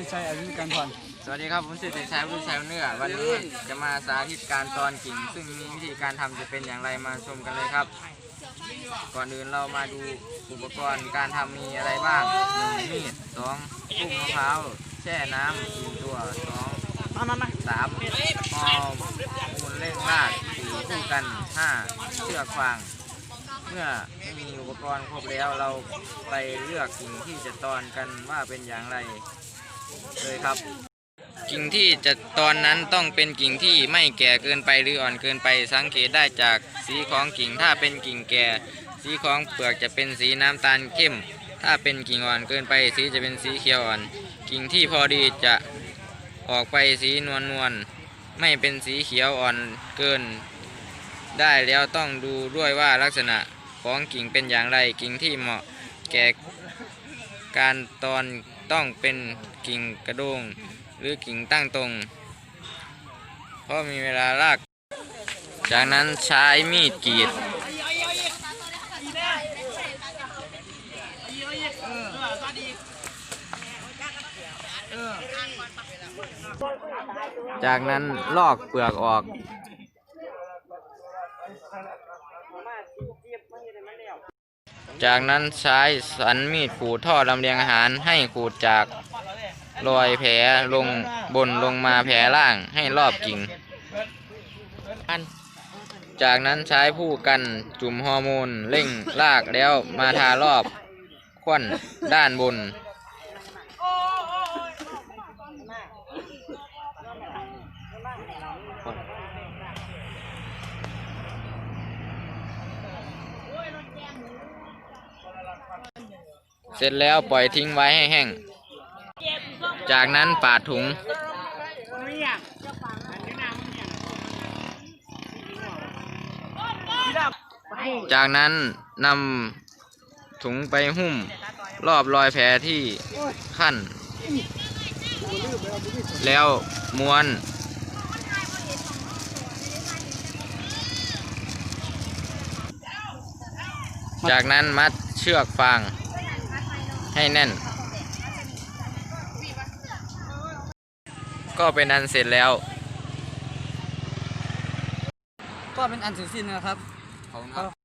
ริชัยอภิการพรสวัสดีครับผมชื่อเด็กชายวุฒิชัยเนื้อวันนี้จะมาสาธิตการตอนกิ่ง ซึ่งมีวิธีการทำจะเป็นอย่างไรมาชมกันเลยครับ ก่อนอื่นเรามาดูอุปกรณ์การทำมีอะไรบ้างหนึ่งมีดสองกุ้งมะพร้าวแช่น้ำหนึ่งตัวสองมามามาสามหอมมูลเร่งรากสี่คู่กันห้าเชือกฟางเมื่อม่มีอุปกรณ์ครบแล้วเราไปเลือกกิ่งที่จะตอนกันว่าเป็นอย่างไร เลยครับ กิ่งที่จะตอนนั้นต้องเป็นกิ่งที่ไม่แก่เกินไปหรืออ่อนเกินไป สังเกตได้จากสีของกิ่งถ้าเป็นกิ่งแก่ สีของเปลือกจะเป็นสีน้ำตาลเข้ม ถ้าเป็นกิ่งอ่อนเกินไป สีจะเป็นสีเขียวอ่อน กิ่งที่พอดีจะออกไปสีนวลนวลไม่เป็นสีเขียวอ่อนเกิน ได้แล้วต้องดูด้วยว่าลักษณะของกิ่งเป็นอย่างไรกิ่งที่เหมาะแก่การตอน ต้องเป็นกิ่งกระโดงหรือกิ่งตั้งตรง เพราะมีเวลาราก จากนั้นใช้มีดกรีดจากนั้นลอกเปลือกออก จากนั้นใช้สันมีดขูดท่อลำเลียงอาหารให้ขูดจากรอยแผลลงบนลงมาแผลล่างให้รอบกิ่ง จากนั้นใช้ผู้กันจุ่มฮอร์โมนเร่งลากแล้วมาทารอบควันด้านบน เสร็จแล้วปล่อยทิ้งไว้ให้แห้ง จากนั้นปาดถุง จากนั้นนำถุงไปหุ้มรอบรอยแผลที่ขั้น แล้วม้วนจากนั้นมัดเชือกฟาง ให้แน่น ก็เป็นอันเสร็จแล้ว ก็เป็นอันเสร็จสิ้นนะครับ ขอบคุณครับ